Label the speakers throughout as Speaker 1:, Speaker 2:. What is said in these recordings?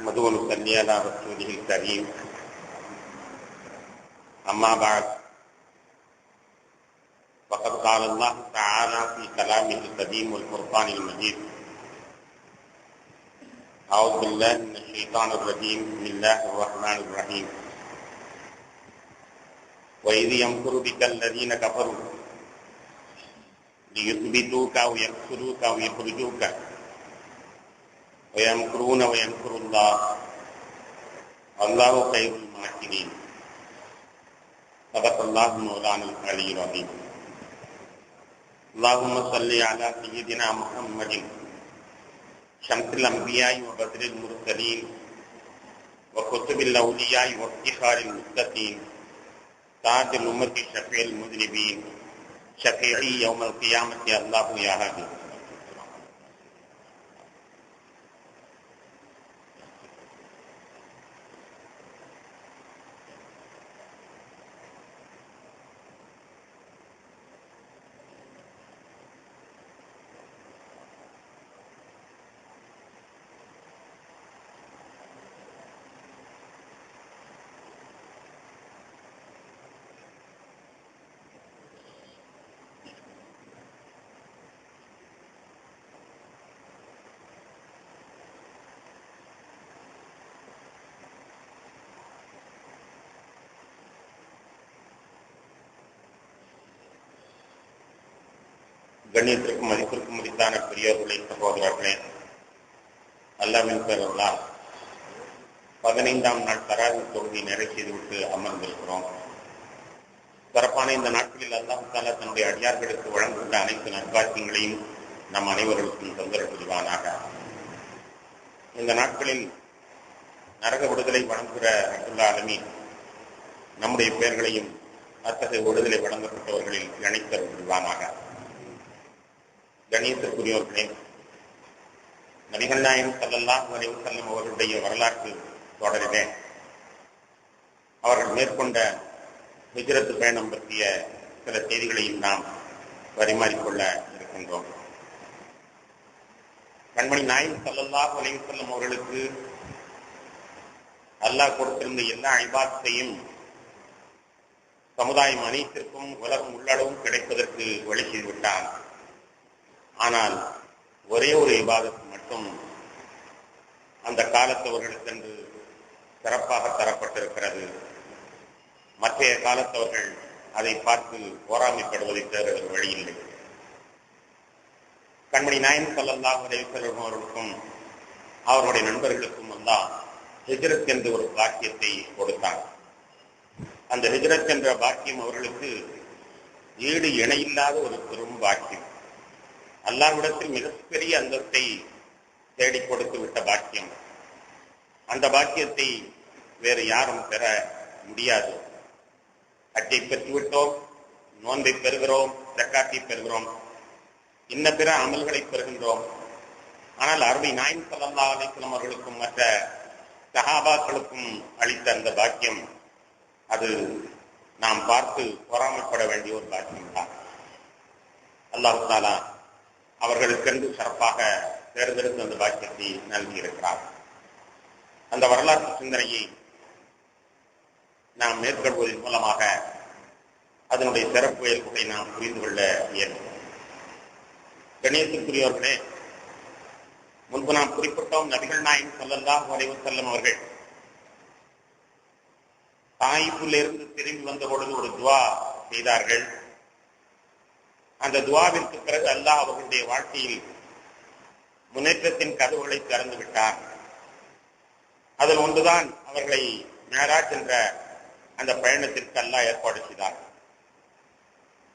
Speaker 1: نحمده ونصلي على رسوله الكريم. أما بعد فقد قال الله تعالى في كلامه القديم والفرقان المجيد أعوذ بالله من الشيطان الرجيم بسم الله الرحمن الرحيم. وإذ يمكر بك الذين كفروا ليثبتوك أو يقتلوك أو يخرجوك ويمكرون ويمكر الله. الله خير الماكرين صدق الله مولانا العلي العظيم اللهم صل على سيدنا محمد شمس الأنبياء وبدر المرسلين وكتب الأولياء وافتخار المتقين تاج الأمة شفيع المذنبين شفيعي يوم القيامة الله يا هادي கண்ணியத்திற்கும் மதிப்பிற்கும் மதித்தான பெரியோர்களே சகோதரர்களே அல்லாவின் பேரல்லா பதினைந்தாம் நாள் தராவி தொகுதி நிறைவு செய்துவிட்டு அமர்ந்திருக்கிறோம். சிறப்பான இந்த நாட்களில் அல்லாஹ் தாலா தன்னுடைய அடியார்களுக்கு வழங்குகின்ற அனைத்து நற்பாக்கியங்களையும் நம் அனைவர்களுக்கும் தொந்தரவு புரிவானாக இந்த நாட்களில் நரக விடுதலை வழங்குகிற அப்துல்லா அலமி நம்முடைய பெயர்களையும் அத்தகைய விடுதலை வழங்கப்பட்டவர்களில் இணைத்தர் புரிவானாக கணியத்திற்குரியவர்களே நபிகள் நாயகம் சல்லல்லாஹ் அலைஹி அவர்களுடைய வரலாற்று தொடரிலே அவர்கள் மேற்கொண்ட ஹிஜ்ரத்து பயணம் பற்றிய சில செய்திகளையும் நாம் பரிமாறிக்கொள்ள இருக்கின்றோம். கண்மணி நாயகம் சல்லல்லா வரைவு செல்லும் அவர்களுக்கு அல்லாஹ் கொடுத்திருந்த எல்லா ஐபாத்தையும் சமுதாயம் அனைத்திற்கும் உலகம் உள்ளளவும் கிடைப்பதற்கு வழி செய்துவிட்டான். ஆனால் ஒரே ஒரு இபாதத்து மட்டும் அந்த காலத்தவர்களுக்கென்று சிறப்பாக தரப்பட்டிருக்கிறது. மற்றைய காலத்தவர்கள் அதை பார்த்து போராமைப்படுவதை தவிர வழியில்லை. கண்மணி நாயன் சல்லல்லாஹ் அலைவசல்லம் அவர்களுக்கும் அவர்களுடைய நண்பர்களுக்கும் எல்லாம் ஹிஜ்ரத் என்று ஒரு பாக்கியத்தை கொடுத்தார். அந்த ஹிஜ்ரத் என்ற பாக்கியம் அவர்களுக்கு ஈடு இணையில்லாத ஒரு பெரும் பாக்கியம். அல்லாவிடத்தில் மிகப்பெரிய அந்தத்தை தேடி கொடுத்து விட்ட பாக்கியம். அந்த பாக்கியத்தை வேறு யாரும் பெற முடியாது. அட்டை பெற்றுவிட்டோம் நோன்பை பெறுகிறோம் தக்காட்டி பெறுகிறோம் இன்ன பிற அமல்களை பெறுகின்றோம். ஆனால் அருமை நாயின் சல்லா அலிஸ்லாம் அவர்களுக்கும் மற்ற சஹாபாக்களுக்கும் அளித்த அந்த பாக்கியம் அது நாம் பார்த்து பொறாமைப்பட வேண்டிய ஒரு பாக்கியம் தான் அல்லாஹு தாலா அவர்களுக்கென்று சிறப்பாக தேர்ந்தெடுத்து அந்த பாக்கியத்தை நல்கியிருக்கிறார் அந்த வரலாற்று சிந்தனையை நாம் மேற்கொள்வதன் மூலமாக அதனுடைய சிறப்பு இயல்புகளை நாம் புரிந்து கொள்ள இயலும். கணேசத்துக்குரியவர்களே முன்பு நாம் குறிப்பிட்டோம் நபிகள் நாயகம் சொல்லல்லாஹ் வரைவு செல்லும் அவர்கள் தாய்ப்பிலிருந்து திரும்பி வந்த பொழுது ஒரு துவா செய்தார்கள். அந்த துவாவிற்கு பிறகு அல்லாஹ் அவர்களுடைய வாழ்க்கையில் முன்னேற்றத்தின் கதவுகளை திறந்து விட்டார். அதில் ஒன்றுதான் அவர்களை மேராஜ் என்ற அந்த பயணத்திற்கு அல்லாஹ் ஏற்பாடு செய்தார்.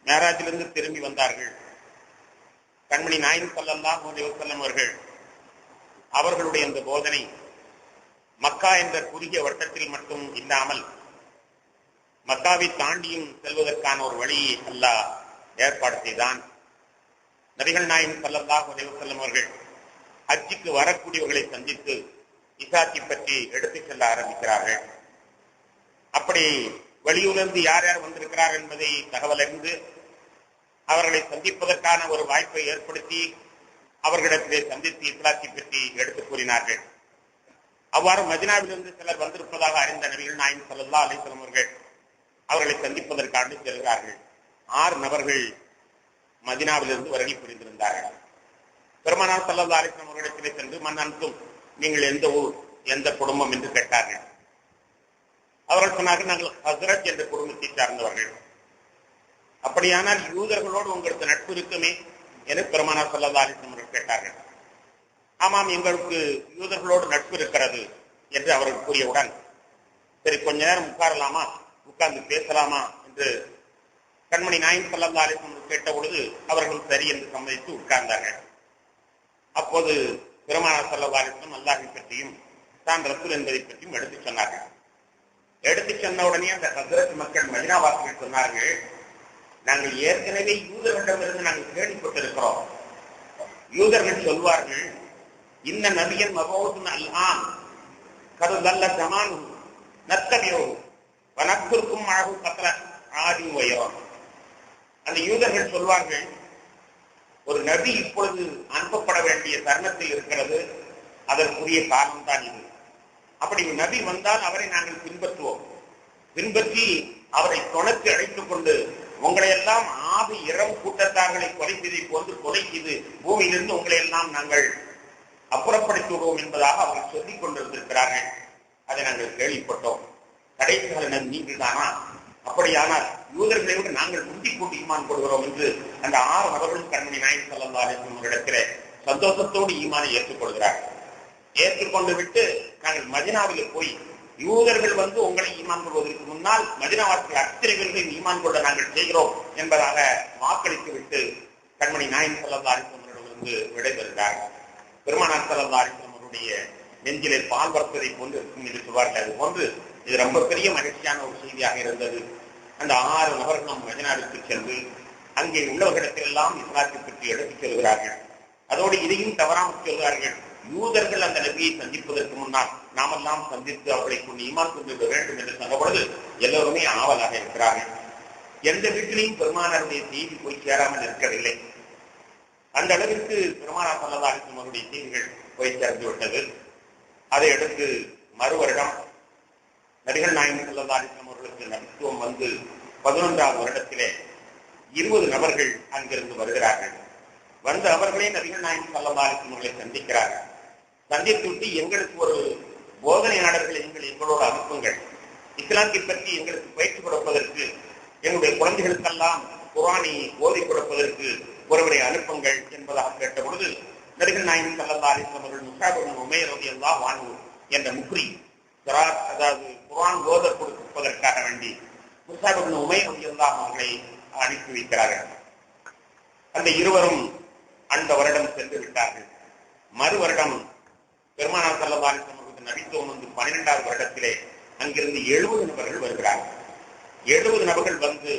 Speaker 1: மேராஜிலிருந்து திரும்பி வந்தார்கள். கண்மணி நாயின் சல்லல்லாஹ் செல்லம் அவர்கள் அவர்களுடைய அந்த போதனை மக்கா என்ற குறுகிய வட்டத்தில் மட்டும் இல்லாமல் மக்காவை தாண்டியும் செல்வதற்கான ஒரு வழியை அல்லாஹ் ஏற்பாடு செய்தான் நபிகள் நாயகம் சல்லல்லாஹ் செல்லும் அவர்கள் ஹஜ்ஜிக்கு வரக்கூடியவர்களை சந்தித்து இசாத்தி பற்றி எடுத்துச் செல்ல ஆரம்பிக்கிறார்கள். அப்படி வெளியூரிலிருந்து யார் யார் வந்திருக்கிறார் என்பதை தகவல் அறிந்து அவர்களை சந்திப்பதற்கான ஒரு வாய்ப்பை ஏற்படுத்தி அவர்களிடத்திலே சந்தித்து இஸ்லாத்தை பற்றி எடுத்துக் கூறினார்கள். அவ்வாறு மதினாவிலிருந்து சிலர் வந்திருப்பதாக அறிந்த நபிகள் நாயின் சல்லா அலிஸ்லாம் அவர்கள் அவர்களை சந்திப்பதற்காக செல்கிறார்கள். ஆறு நபர்கள் மதினாவிலிருந்து வருகை புரிந்திருந்தார்கள். பெருமானார் சல்லா அலிஸ்லாம் அவர்களிடத்திலே சென்று மன்னனுக்கும் நீங்கள் எந்த ஊர் எந்த குடும்பம்? என்று கேட்டார்கள். அவர்கள் சொன்னார்கள் நாங்கள் ஹசரத் என்ற குடும்பத்தை சார்ந்தவர்கள். அப்படியானால் யூதர்களோடு உங்களுக்கு நட்பு இருக்குமே? என பெருமானார் சல்லா அலிஸ்லாம் அவர்கள் கேட்டார்கள். ஆமாம் எங்களுக்கு யூதர்களோடு நட்பு இருக்கிறது என்று அவர்கள் கூறியவுடன் சரி கொஞ்ச நேரம் உட்காரலாமா? உட்கார்ந்து பேசலாமா? என்று கண்மணி நாயின் சல்லா அலிசம் கேட்ட பொழுது அவர்கள் சரி என்று சம்மதித்து உட்கார்ந்தார்கள். அப்போது பெருமான சல்லா அலிசம் அல்லாஹை பற்றியும் தான் ரசூல் என்பதை பற்றியும் எடுத்து சொன்னார்கள். எடுத்து சொன்ன உடனே அந்த ஹசரத் மக்கள் மதினாவாசிகள் சொன்னார்கள் நாங்கள் ஏற்கனவே யூதர்களிடமிருந்து நாங்கள் கேள்விப்பட்டிருக்கிறோம். யூதர்கள் சொல்வார்கள் இந்த நபியன் மகோதுன் அல்ஹான் கருதல்ல ஜமானு நத்தபியோ வனத்திற்கும் அழகு பத்திர ஆதி உயரம் அந்த யூதர்கள் சொல்வார்கள் ஒரு நபி இப்பொழுது அனுப்பப்பட வேண்டிய தருணத்தில் இருக்கிறது அதற்குரிய காரணம் தான் இது. அப்படி நபி வந்தால் அவரை நாங்கள் பின்பற்றுவோம். பின்பற்றி அவரை தொலைத்து அழைத்துக் கொண்டு உங்களை எல்லாம் ஆவி இரவு கூட்டத்தார்களை கொலை செய்தை போன்று கொலை செய்து பூமியிலிருந்து உங்களை எல்லாம் நாங்கள் அப்புறப்படுத்தி விடுவோம் என்பதாக அவர்கள் சொல்லிக் கொண்டிருந்திருக்கிறார்கள். அதை நாங்கள் கேள்விப்பட்டோம். கடைசி நீங்கள் தானா அப்படியானால் யூதர்களை விட நாங்கள் முந்தி கூட்டி ஈமான் கொள்கிறோம் என்று அந்த ஆறு நபர்களும் கண்மணி நாயன் சல்லா இடத்திலே சந்தோஷத்தோடு ஈமானை ஏற்றுக்கொள்கிறார்கள் ஏற்றுக்கொண்டு விட்டு நாங்கள் மதினாவில் போய் யூதர்கள் வந்து உங்களை ஈமான் கொள்வதற்கு முன்னால் மதினாவாசிகள் அத்தனை பேர்களையும் ஈமான் கொள்ள நாங்கள் செய்கிறோம் என்பதாக வாக்களித்து விட்டு கண்மணி நாயன் சல்லா அலிசமரிடமிருந்து விடைபெறுகிறார்கள் பெருமானார் சல்லா அலிசம் நெஞ்சிலே பால் வர்த்ததை போன்று இருக்கும் என்று சொல்வார்கள் அது போன்று இது ரொம்ப பெரிய மகிழ்ச்சியான ஒரு செய்தியாக இருந்தது. அந்த ஆறு நபர்களும் மதினாவிற்கு சென்று அங்கே உள்ளவர்களிடத்திலெல்லாம் இஸ்லாத்தை பற்றி எடுத்துச் செல்கிறார்கள். அதோடு இதையும் தவறாமல் சொல்கிறார்கள். யூதர்கள் அந்த நபியை சந்திப்பதற்கு முன்னால் நாமெல்லாம் சந்தித்து அவர்களை கொண்டு ஈமான் கொண்டு வேண்டும் என்று சொன்னபொழுது எல்லோருமே ஆவலாக இருக்கிறார்கள். எந்த வீட்டிலையும் பெருமானாருடைய செய்தி போய் சேராமல் இருக்கவில்லை. அந்த அளவிற்கு பெருமானார் சல்லா அவருடைய செய்திகள் போய் சேர்ந்து விட்டது. அதை அடுத்து மறு வருடம் நடிகர் நாயகன் செல்லதாரிசம் அவர்களுக்கு நடித்துவம் வந்து பதினொன்றாம் வருடத்திலே இருபது நபர்கள் அங்கிருந்து வருகிறார்கள். வந்து அவர்களே நபிகள் நாயகன் செல்லதாரிசம் அவர்களை சந்திக்கிறார்கள். சந்தித்து விட்டு எங்களுக்கு ஒரு போதனையாளர்களை நீங்கள் எங்களோடு அனுப்புங்கள். இஸ்லாத்தை பற்றி எங்களுக்கு பயிற்சி கொடுப்பதற்கு எங்களுடைய குழந்தைகளுக்கெல்லாம் குரானை ஓதி கொடுப்பதற்கு ஒருவரை அனுப்புங்கள் என்பதாக கேட்ட பொழுது நடிகர் நாயகன் சல்லா அலிஸ்லாம் அவர்கள் முஷாபுரம் உமேர் ரவி அல்லா என்ற முக்ரி அதாவது குரான் ஓத கொடுப்பதற்காக வேண்டி முசாபின் உமை ரவி அல்லா அவர்களை அனுப்பி வைக்கிறார்கள். அந்த இருவரும் அந்த வருடம் சென்று விட்டார்கள். மறு வருடம் பெருமானார் சல்லா சமூகத்தின் நபித்துவம் வந்து பன்னிரெண்டாவது வருடத்திலே அங்கிருந்து எழுபது நபர்கள் வருகிறார்கள். எழுபது நபர்கள் வந்து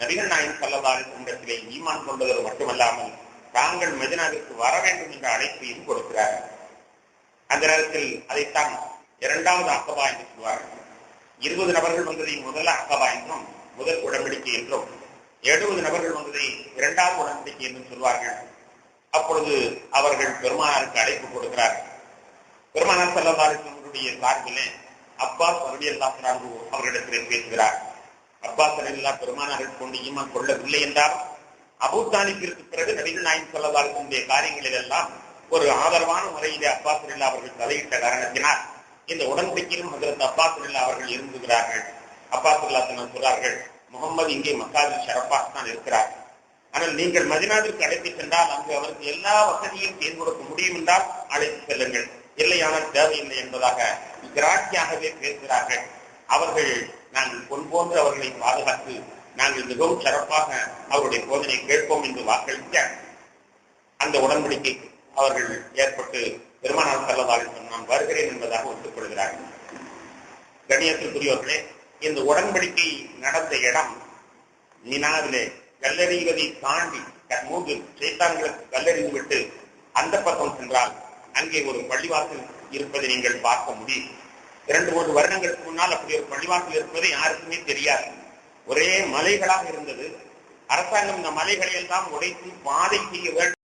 Speaker 1: நபிகள் நாயன் சல்லா சமூகத்திலே ஈமான் கொண்டதோடு மட்டுமல்லாமல் தாங்கள் மெதினாவிற்கு வர வேண்டும் என்ற அழைப்பையும் கொடுக்கிறார்கள். அந்த நேரத்தில் அதைத்தான் இரண்டாவது அக்கபா என்று சொல்வார்கள். இருபது நபர்கள் வந்ததை முதல் அகவா என்றும் முதல் உடன்படிக்கை என்றும் எழுபது நபர்கள் வந்ததை இரண்டாவது உடன்படிக்கை என்றும் சொல்வார்கள். அப்பொழுது அவர்கள் பெருமானாருக்கு அழைப்பு கொடுக்கிறார்கள் பெருமானார் செல்லவாருடைய சார்பிலே அப்பாஸ் அருடி அல்லா பேசுகிறார். அப்பாஸ் அலில்லா பெருமானாரை கொண்டு ஈமான் கொள்ளவில்லை என்றால் அபூத்தாலிப்பிற்கு பிறகு நபிகள் நாயின் சொல்லதாலுடைய காரியங்களில் எல்லாம் ஒரு ஆதரவான முறையிலே அப்பாஸ் அலில்லா அவர்கள் தலையிட்ட காரணத்தினால் இந்த உடன்படிக்கையிலும் அதற்கு அப்பாஸ் அவர்கள் இருந்துகிறார்கள். அப்பாஸ் அல்லா சொல்றார்கள் முகமது இங்கே மக்காவில் சிறப்பாக தான் இருக்கிறார். ஆனால் நீங்கள் மதினாவிற்கு அழைத்து சென்றால் அங்கு அவருக்கு எல்லா வசதியும் செய்து கொடுக்க முடியும் என்றால் அழைத்து செல்லுங்கள். இல்லையானால் தேவையில்லை என்பதாக கிராட்சியாகவே பேசுகிறார்கள். அவர்கள் நாங்கள் பொன்போன்று அவர்களை பாதுகாத்து நாங்கள் மிகவும் சிறப்பாக அவருடைய போதனை கேட்போம் என்று வாக்களிக்க அந்த உடன்படிக்கை அவர்கள் ஏற்பட்டு பெருமானால் செல்லதாக நான் வருகிறேன் என்பதாக ஒத்துக்கொள்கிறார்கள். கணியத்திற்குரியவர்களே இந்த உடன்படிக்கை நடந்த இடம் மினாவிலே கல்லறிவதை தாண்டி மூன்று சைத்தான்களுக்கு கல்லறிந்து விட்டு அந்த பக்கம் சென்றால் அங்கே ஒரு பள்ளிவாசல் இருப்பதை நீங்கள் பார்க்க முடியும். இரண்டு மூன்று வருடங்களுக்கு முன்னால் அப்படி ஒரு பள்ளிவாசல் இருப்பது யாருக்குமே தெரியாது. ஒரே மலைகளாக இருந்தது. அரசாங்கம் இந்த மலைகளை எல்லாம் உடைத்து பாதை செய்ய வேண்டும்